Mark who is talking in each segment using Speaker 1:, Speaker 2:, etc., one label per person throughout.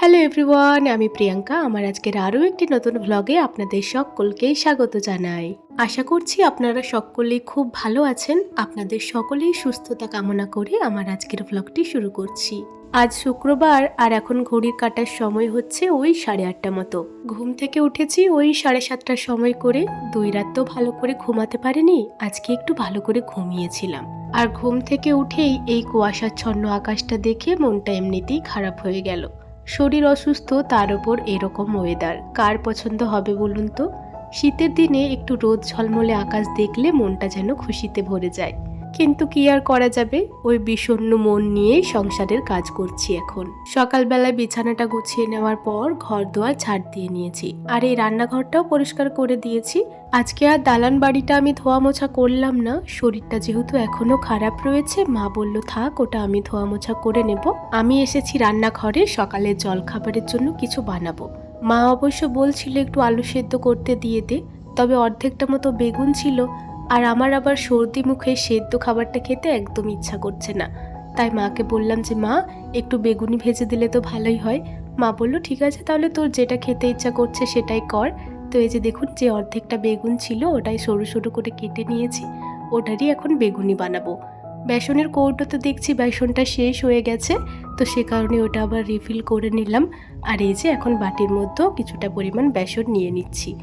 Speaker 1: Hello everyone, আমি প্রিয়াঙ্কা। আমার আজকের আরও একটি নতুন ভ্লগে আপনাদের সকলকেই স্বাগত জানাই। আশা করছি আপনারা সকলেই খুব ভালো আছেন। আপনাদের সকলেই সুস্থতা কামনা করে আমার আজকের ভ্লগটি শুরু করছি। আজ শুক্রবার আর এখন ঘড়ির কাটার সময় হচ্ছে ওই সাড়ে আটটা মতো। ঘুম থেকে উঠেছি ওই সাড়ে সাতটার সময় করে। দুই রাত তো ভালো করে ঘুমাতে পারিনি, আজকে একটু ভালো করে ঘুমিয়েছিলাম। আর ঘুম থেকে উঠেই এই কুয়াশাচ্ছন্ন আকাশটা দেখে মনটা এমনিতেই খারাপ হয়ে গেল। শরীর অসুস্থ, তার ওপর এরকম ওয়েদার কার পছন্দ হবে বলুন তো? শীতের দিনে একটু রোদ ঝলমলে আকাশ দেখলে মনটা যেন খুশিতে ভরে যায়। কিন্তু কি আর করা যাবে? ওই বিষণ্ণ মন নিয়েই সংসারের কাজ করছি এখন। সকালবেলায় বিছানাটা গুছিয়ে নেওয়ার পর ঘর দোয়ার ছাড় দিয়ে নিয়েছি। আর এই রান্নাঘরটাও পরিষ্কার করে দিয়েছি। আজকে আর দালান বাড়িটা আমি ধোয়া মোছা করলাম না। শরীরটা যেহেতু এখনও খারাপ রয়েছে, মা বলল, থাক, ওটা আমি ধোয়া মোছা করে নেব। আমি এসেছি রান্নাঘরে সকালের জল খাবারের জন্য কিছু বানাবো। মা অবশ্য বলছিল, একটু আলু সেদ্ধ করতে দিয়ে দে। তবে অর্ধেকটা মতো বেগুন ছিল। আর আমার আবার সর্দি মুখে সেদ্ধ খাবারটা খেতে একদম ইচ্ছা করছে না। তাই মাকে বললাম যে, মা, একটু বেগুনি ভেজে দিলে তো ভালোই হয়। মা বলল, ঠিক আছে, তাহলে তোর যেটা খেতে ইচ্ছা করছে সেটাই কর। তো এই যে দেখুন যে অর্ধেকটা বেগুন ছিল, ওটাই সরু সরু করে কেটে নিয়েছি। ওটারই এখন বেগুনি বানাবো। বেসনের কৌটোতে দেখছি, বেসনটা শেষ হয়ে গেছে। তো সে কারণে ওটা আবার রিফিল করে নিলাম। আর এই যে এখন বাটির মধ্যেও কিছুটা পরিমাণ বেসন নিয়ে নিচ্ছি।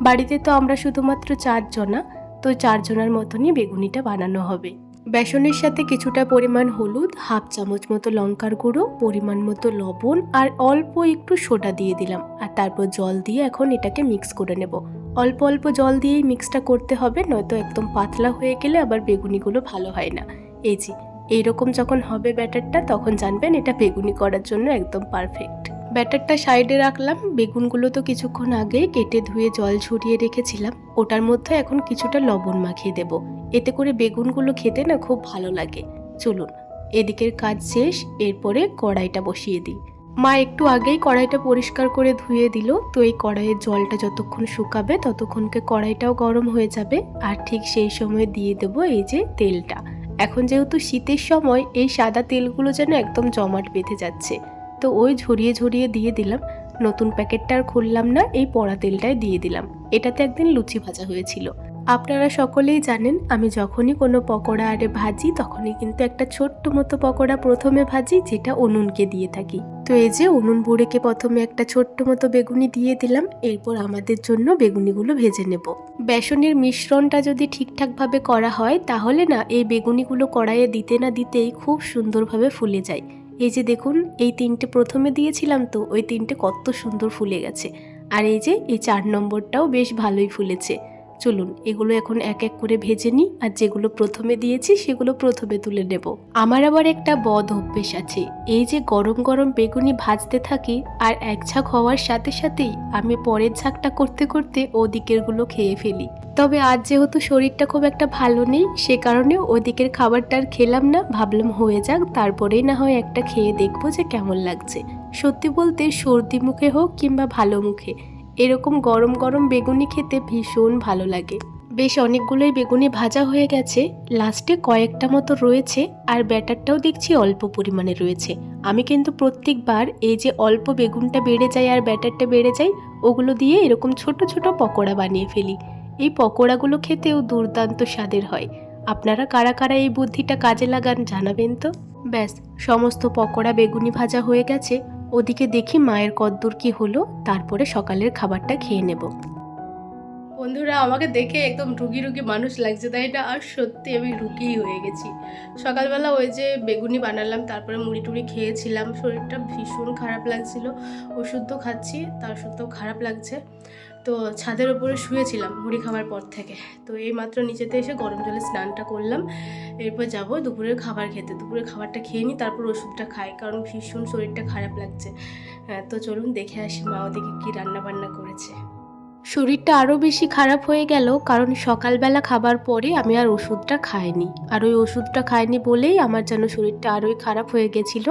Speaker 1: বাড়িতে তো আমরা শুধুমাত্র চারজনা। তো চারজনের মতনই বেগুনিটা বানানো হবে। বেসনের সাথে কিছুটা পরিমাণ হলুদ, হাফ চামচ মতো লঙ্কার গুঁড়ো, পরিমাণ মতো লবণ আর অল্প একটু সোডা দিয়ে দিলাম। আর তারপর জল দিয়ে এখন এটাকে মিক্স করে নেব। অল্প অল্প জল দিয়েই মিক্সটা করতে হবে, নয়তো একদম পাতলা হয়ে গেলে আবার বেগুনিগুলো ভালো হয় না। এই যে, এইরকম যখন হবে ব্যাটারটা, তখন জানবেন এটা বেগুনি করার জন্য একদম পারফেক্ট ব্যাটারটা সাইডে রাখলাম। বেগুনগুলো তো কিছুক্ষণ আগে কেটে ধুয়ে জল ছড়িয়ে রেখেছিলাম। ওটার মধ্যে এখন কিছুটা লবণ মাখিয়ে দেব। এতে করে বেগুনগুলো খেতে না খুব ভালো লাগে। চলুন, এদিকের কাজ শেষ, এরপরে কড়াইটা বসিয়ে দিই। মা একটু আগেই কড়াইটা পরিষ্কার করে ধুয়ে দিল। তো এই কড়াইয়ের জলটা যতক্ষণ শুকাবে, ততক্ষণকে কড়াইটাও গরম হয়ে যাবে। আর ঠিক সেই সময় দিয়ে দেব এই যে তেলটা। এখন যেহেতু শীতের সময়, এই সাদা তেলগুলো যেন একদম জমাট বেঁধে যাচ্ছে। তো ওই ঝরিয়ে ঝরিয়ে দিয়ে দিলাম। নতুন প্যাকেটটা আর খুললাম না, এই পড়া তেলটাই দিয়ে দিলাম। এটাতে একদিন লুচি ভাজা হয়েছিল। আপনারা সকলেই জানেন, আমি যখনই কোনো পকোড়া আরে ভাজি, তখনই কিন্তু একটা ছোট্ট মতো পকোড়া প্রথমে ভাজি, যেটা উনুনকে দিয়ে থাকি। তো এই যে উনুন বুড়েকে প্রথমে একটা ছোট্ট মতো বেগুনি দিয়ে দিলাম, এরপর আমাদের জন্য বেগুনিগুলো ভেজে নেব। বেসনের মিশ্রণটা যদি ঠিকঠাকভাবে করা হয়, তাহলে না, এই বেগুনিগুলো কড়াইয়ে দিতে না দিতেই খুব সুন্দরভাবে ফুলে যায়। এই যে দেখুন, এই তিনটে প্রথমে দিয়েছিলাম তো, ওই তিনটে কত সুন্দর ফুলে গেছে। আর এই যে, এই চার নম্বরটাও বেশ ভালোই ফুলেছে। চলুন, এগুলো এখন এক এক করে ভেজে নিই, আর যেগুলো প্রথমে দিয়েছি সেগুলো প্রথমে তুলে নেব। আমার আবার একটা বদ অভ্যেস আছে। এই যে গরম গরম বেগুনি ভাজতে থাকি, আর এক ঝাঁক হওয়ার সাথে সাথেই আমি পরের ঝাঁকটা করতে করতে ওদিকেরগুলো খেয়ে ফেলি। তবে আজ যেহেতু শরীরটা খুব একটা ভালো নেই, সে কারণে ওদিকের খাবারটা আর খেলাম না। ভাবলাম হয়ে যাক, তারপরেই না হয় একটা খেয়ে দেখব যে কেমন লাগছে। সত্যি বলতে সর্দি মুখে হোক কিংবা ভালো মুখে। এরকম গরম গরম বেগুনি খেতে ভীষণ ভালো লাগে। বেশ অনেকগুলোই বেগুনি ভাজা হয়ে গেছে। লাস্টে কয়েকটা মতো রয়েছে আর ব্যাটারটাও দেখছি অল্প পরিমাণে রয়েছে। আমি কিন্তু প্রত্যেকবার এই যে অল্প বেগুনটা বেড়ে যায় আর ব্যাটারটা বেড়ে যায়, ওগুলো দিয়ে এরকম ছোট ছোট পকোড়া বানিয়ে ফেলি। এই পকোড়াগুলো খেতেও দুর্দান্ত স্বাদের হয়। আপনারা কারা কারা এই বুদ্ধিটা কাজে লাগান জানাবেন তো? ব্যাস, সমস্ত পকোড়া বেগুনি ভাজা হয়ে গেছে। ওদিকে দেখি মায়ের কদ্দূর কি হলো, তারপরে সকালের খাবারটা খেয়ে নেব। বন্ধুরা, আমাকে দেখে একদম রুগী রুগী মানুষ লাগছে, তাই এটা আর সত্যি আমি রুগীই হয়ে গেছি। সকালবেলা ওই যে বেগুনি বানালাম, তারপরে মুড়ি টুড়ি খেয়েছিলাম। শরীরটা ভীষণ খারাপ লাগছিল। ওষুধ তো খাচ্ছি, তার সত্ত্বেও খারাপ লাগছে। তো ছাদের ওপরে শুয়েছিলাম মুড়ি খাওয়ার পর থেকে। তো এই মাত্র নিচেতে এসে গরম জলে স্নানটা করলাম। এরপর যাব দুপুরের খাবার খেতে। দুপুরের খাবারটা খেয়ে নিই তারপর ওষুধটা খাই কারণ ভীষণ শরীরটা খারাপ লাগছে। হ্যাঁ, তো চলুন দেখে আসি মা ওদিকে কী রান্না বান্না করেছে। শরীরটা আরও বেশি খারাপ হয়ে গেল কারণ সকালবেলা খাবার পরে আমি আর ওষুধটা খাইনি। আর ওই ওষুধটা খাইনি বলেই আমার যেন শরীরটা আরোই খারাপ হয়ে গেছিল।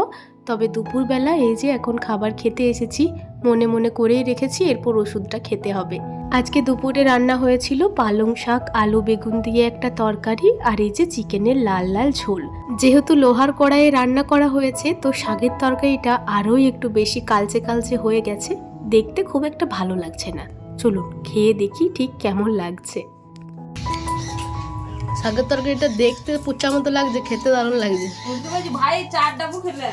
Speaker 1: তবে দুপুরবেলা এই যে এখন খাবার খেতে এসেছি মনে মনে করেই রেখেছি এরপর ওষুধটা খেতে হবে। আজকে দুপুরে রান্না হয়েছিল পালং শাক আলু বেগুন দিয়ে একটা তরকারি আর এই যে চিকেনের লাল লাল ঝোল। যেহেতু লোহার কড়াইয়ে রান্না করা হয়েছে তো শাকের তরকারিটা আরোই একটু বেশি কালচে কালচে হয়ে গেছে দেখতে খুব একটা ভালো লাগছে না। চলুন খেয়ে দেখি ঠিক কেমন লাগছে।
Speaker 2: শাকের তরকারিটা দেখতে পুচ্চা মতো লাগছে খেতে দারুণ লাগছে।
Speaker 3: ভাই চার ডাবু খেলে।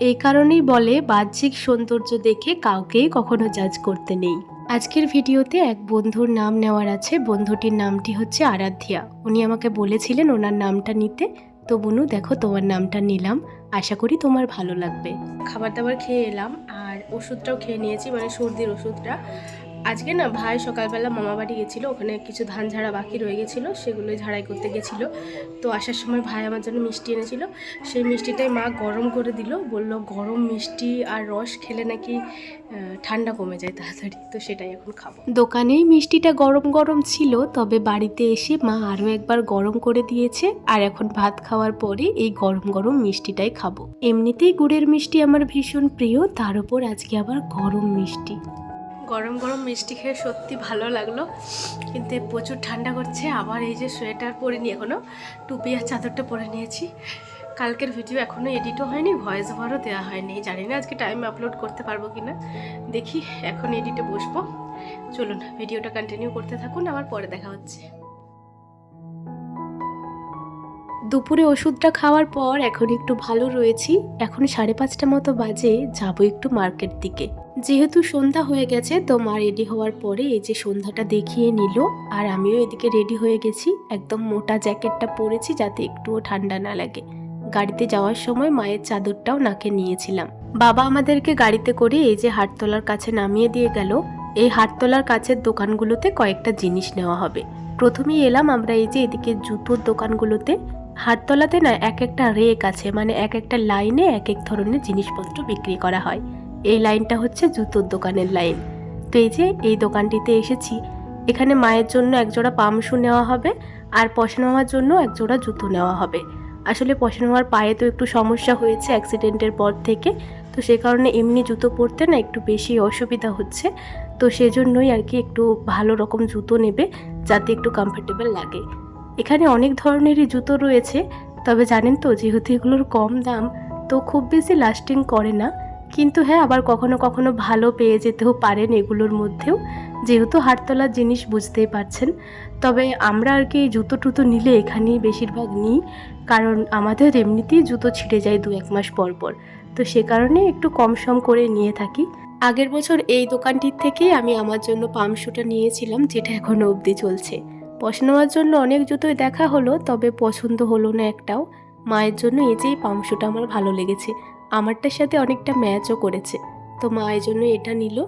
Speaker 1: এই কারণেই বলে, বাহ্যিক সৌন্দর্য দেখে কাউকেই কখনো জাজ করতে নেই। আজকের ভিডিওতে এক বন্ধুর নাম নেওয়ার আছে। বন্ধুটির নামটি হচ্ছে আরাধ্যা। উনি আমাকে বলেছিলেন ওনার নামটা নিতে। তো বনু, দেখো তোমার নামটা নিলাম। আশা করি তোমার ভালো লাগবে। খাবার দাবার খেয়ে এলাম। আর ওষুধটাও খেয়ে নিয়েছি মানে সর্দির ওষুধটা। আজকে না ভাই সকালবেলা মামা বাড়ি গেছিল, ওখানে কিছু ধান ঝাড়া বাকি রয়ে গেছিল, সেগুলো ঝাড়াই করতে গেছিল। তো আসার সময় ভাই আমার জন্য মিষ্টি এনেছিল। সেই মিষ্টিটাই মা গরম করে দিল, বলল গরম মিষ্টি আর রস খেলে নাকি ঠান্ডা কমে যায় তাড়াতাড়ি, তো সেটাই এখন খাব। দোকানেই মিষ্টিটা গরম গরম ছিল, তবে বাড়িতে এসে মা আরও একবার গরম করে দিয়েছে, আর এখন ভাত খাওয়ার পরে এই গরম গরম মিষ্টিটাই খাব। এমনিতেই গুড়ের মিষ্টি আমার ভীষণ প্রিয়, তার উপর আজকে আবার গরম মিষ্টি। গরম গরম মিষ্টি খেয়ে সত্যি ভালো লাগল। কিন্তু প্রচুর ঠান্ডা করছে, আবার এই যে সোয়েটার পরে নিয়ে এখনও টুপি আর চাদরটা পরে নিয়েছি। কালকের ভিডিও এখনও এডিটও হয়নি ভয়েস ওভারও দেওয়া হয়নি। জানি না আজকে টাইম আপলোড করতে পারব কি না দেখি, এখন এডিটে বসবো। চলুন ভিডিওটা কন্টিনিউ করতে থাকুন, আবার পরে দেখা হচ্ছে। দুপুরে ওষুধটা খাওয়ার পর এখন একটু ভালো রয়েছি। এখন সাড়ে পাঁচটা মতো বাজে, যাব একটু মার্কেট দিকে। যেহেতু সন্ধ্যা হয়ে গেছে, তো মা রেডি হওয়ার পরে এই যে সন্ধ্যাটা দেখিয়ে নিল, আর আমিও এদিকে রেডি হয়ে গেছি। একদম মোটা জ্যাকেটটা পরেছি যাতে একটুও ঠান্ডা না লাগে। গাড়িতে যাওয়ার সময় মায়ের চাদরটাও নাকে নিয়েছিলাম। বাবা আমাদেরকে গাড়িতে করে এই যে হাটতলার কাছে নামিয়ে দিয়ে গেল। এই হাটতলার কাছের দোকানগুলোতে কয়েকটা জিনিস নেওয়া হবে। প্রথমেই এলাম আমরা এই যে এদিকে জুতোর দোকানগুলোতে। হাটতলাতে না এক একটা রেক আছে মানে এক একটা লাইনে এক এক ধরনের জিনিসপত্র বিক্রি করা হয়। এই লাইনটা হচ্ছে জুতোর দোকানের লাইন। তো এই যে এই দোকানটিতে এসেছি, এখানে মায়ের জন্য একজোড়া পামশু নেওয়া হবে আর পশন মামার জন্য একজোড়া জুতো নেওয়া হবে। আসলে পশন মামার পায়ে তো একটু সমস্যা হয়েছে অ্যাক্সিডেন্টের পর থেকে, তো সে কারণে এমনি জুতো পরতে না একটু বেশি অসুবিধা হচ্ছে। তো সেজন্যই আর কি একটু ভালো রকম জুতো নেবে, যাতে একটু কমফোর্টেবল লাগে। এখানে অনেক ধরনেরই জুতো রয়েছে, তবে জানেন তো যেহেতু এগুলোর কম দাম, তো খুব বেশি লাস্টিং করে না। কিন্তু হ্যাঁ আবার কখনো কখনো ভালো পেয়ে যেতেও পারেন এগুলোর মধ্যেও, যেহেতু হাটতলার জিনিস বুঝতেই পারছেন। তবে আমরা আর কি জুতো টুতো নিলে এখানেই বেশিরভাগ নিই, কারণ আমাদের এমনিতেই জুতো ছিঁড়ে যায় দু এক মাস পর পর। তো সে কারণে একটু কম সম করে নিয়ে থাকি। আগের বছর এই দোকানটির থেকেই আমি আমার জন্য পামশুটা নিয়েছিলাম, যেটা এখনও অবধি চলছে। পশ নেওয়ার জন্য অনেক জুতোই দেখা হলো, তবে পছন্দ হলো না একটাও। মায়ের জন্য এই যে এই পামশুটা আমার ভালো লেগেছে, আমারটার সাথে অনেকটা ম্যাচও করেছে। তো মা এই জন্য এটা নিল।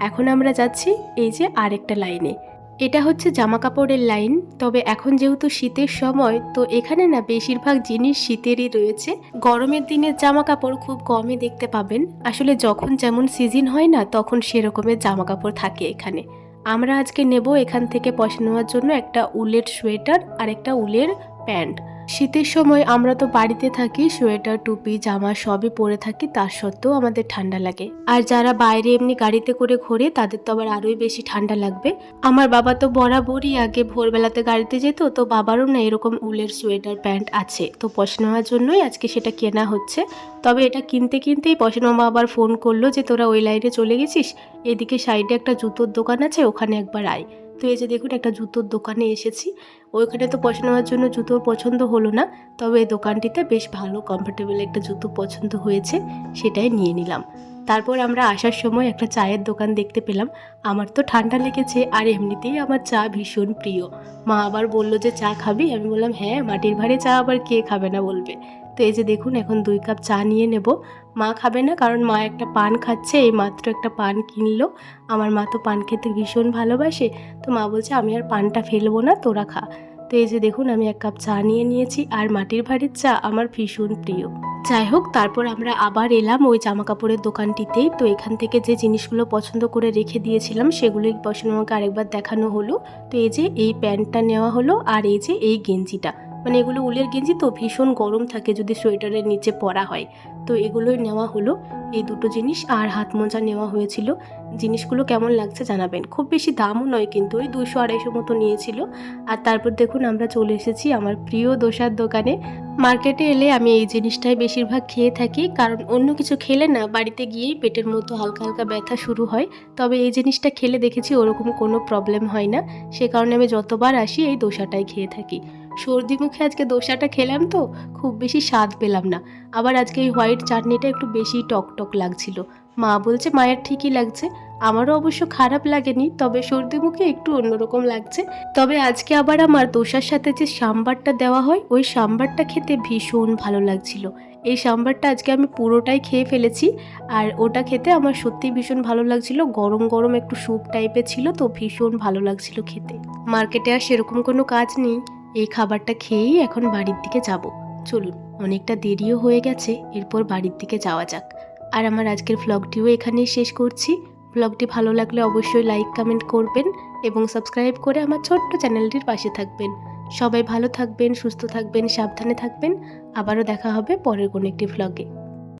Speaker 1: এখন আমরা যাচ্ছি এই যে আরেকটা লাইনে। এটা হচ্ছে জামা কাপড়ের লাইন, তবে এখন যেহেতু শীতের সময়, তো এখানে না বেশিরভাগ জিনিস শীতেরই রয়েছে। গরমের দিনের জামা কাপড় খুব কমই দেখতে পাবেন। আসলে যখন যেমন সিজন হয় না, তখন সেরকমের জামা কাপড় থাকে এখানে। আমরা আজকে নেব এখান থেকে পয়সা নেওয়ার জন্য একটা উলের সোয়েটার আর একটা উলের প্যান্ট। শীতের সময় আমরা তো বাড়িতে থাকি, সোয়েটার, টুপি, জামা সবই পরে থাকি, তার সত্ত্বেও আমাদের ঠান্ডা লাগে। আর যারা বাইরে এমনি গাড়িতে করে ঘোরে, তাদের তো আবার আরোই বেশি ঠান্ডা লাগবে। আমার বাবা তো বরাবরই আগে ভোরবেলাতে গাড়িতে যেত, তো বাবারও না এরকম উলের সোয়েটার প্যান্ট আছে। তো পয়সা নেওয়ার জন্যই আজকে সেটা কেনা হচ্ছে। তবে এটা কিনতে কিনতেই মামা আবার ফোন করল যে, তোরা ওই লাইনে চলে গেছিস? এদিকে সাইডে একটা জুতোর দোকান আছে, ওখানে একবার আয়। তো এই যে দেখুন, একটা জুতোর দোকানে এসেছি। ওইখানে তো পছন্দ নেওয়ার জন্য জুতোর পছন্দ হলো না, তবে এই দোকানটিতে বেশ ভালো কমফোর্টেবল একটা জুতো পছন্দ হয়েছে, সেটাই নিয়ে নিলাম। তারপর আমরা আসার সময় একটা চায়ের দোকান দেখতে পেলাম। আমার তো ঠান্ডা লেগেছে, আর এমনিতেই আমার চা ভীষণ প্রিয়। মা আবার বলল যে, চা খাবি? আমি বললাম হ্যাঁ মাটির ভারে চা আবার কে খাবে না বলবে? তো এই যে দেখুন, এখন দুই কাপ চা নিয়ে নেব। মা খাবে না, কারণ মা একটা পান খাচ্ছে, এই মাত্র একটা পান কিনলো। আমার মা তো পান খেতে ভীষণ ভালোবাসে। তো মা বলছে, আমি আর পানটা ফেলব না, তোরা খা। তো এই যে দেখুন, আমি এক কাপ চা নিয়ে নিয়েছি, আর মাটির ভাড়ির চা আমার ভীষণ প্রিয়। যাই হোক, তারপর আমরা আবার এলাম ওই জামা কাপড়ের দোকানটিতেই। তো এখান থেকে যে জিনিসগুলো পছন্দ করে রেখে দিয়েছিলাম, সেগুলোই পছন্দ আমাকে আরেকবার দেখানো হলো। তো এই যে এই প্যান্টটা নেওয়া হলো, আর এই যে এই গেঞ্জিটা। মানে এগুলো উলের গেঞ্জি তো ভীষণ গরম থাকে যদি সোয়েটারের নিচে পরা হয়। তো এগুলোই নেওয়া হলো। এই দুটো জিনিস আর হাত মোজা নেওয়া হয়েছিল। জিনিসগুলো কেমন লাগছে জানাবেন। খুব বেশি দামও নয় কিন্তু ওই দুশো আড়াইশো মতো নিয়েছিল। আর তারপর দেখুন আমরা চলে এসেছি আমার প্রিয় দোসার দোকানে। মার্কেটে এলে আমি এই জিনিসটাই বেশিরভাগ খেয়ে থাকি। কারণ অন্য কিছু খেলে না, বাড়িতে গিয়েই পেটের মতো হালকা হালকা ব্যথা শুরু হয়। তবে এই জিনিসটা খেলে দেখেছি ওরকম কোনো প্রবলেম হয় না। সে কারণে আমি যতবার আসি এই দোসাটাই খেয়ে থাকি। সর্দি মুখে আজকে দোসাটা খেলাম তো, খুব বেশি স্বাদ পেলাম না। আবার আজকে এই হোয়াইট চাটনিটা একটু বেশি টক টক লাগছিল। মা বলছে, মায়ের ঠিকই লাগছে। আমারও অবশ্য খারাপ লাগেনি, তবে সর্দি মুখে একটু অন্যরকম লাগছে। তবে আজকে আবার আমার দোসার সাথে যে সাম্বারটা দেওয়া হয়, ওই সাম্বারটা খেতে ভীষণ ভালো লাগছিল। এই সাম্বারটা আজকে আমি পুরোটাই খেয়ে ফেলেছি, আর ওটা খেতে আমার সত্যিই ভীষণ ভালো লাগছিল। গরম গরম একটু স্যুপ টাইপের ছিল তো, ভীষণ ভালো লাগছিল খেতে। মার্কেটে আর সেরকম কোনো কাজ নেই। এই খাবারটা খেয়েই এখন বাড়ির দিকে যাব। চলুন, অনেকটা দেরিও হয়ে গেছে, এরপর বাড়ির দিকে যাওয়া যাক। আর আমার আজকের ভ্লগটিও এখানেই শেষ করছি। ভ্লগটি ভালো লাগলে অবশ্যই লাইক কমেন্ট করবেন এবং সাবস্ক্রাইব করে আমার ছোট্ট চ্যানেলটির পাশে থাকবেন। সবাই ভালো থাকবেন, সুস্থ থাকবেন, সাবধানে থাকবেন। আবারও দেখা হবে পরের কোনো একটি ভ্লগে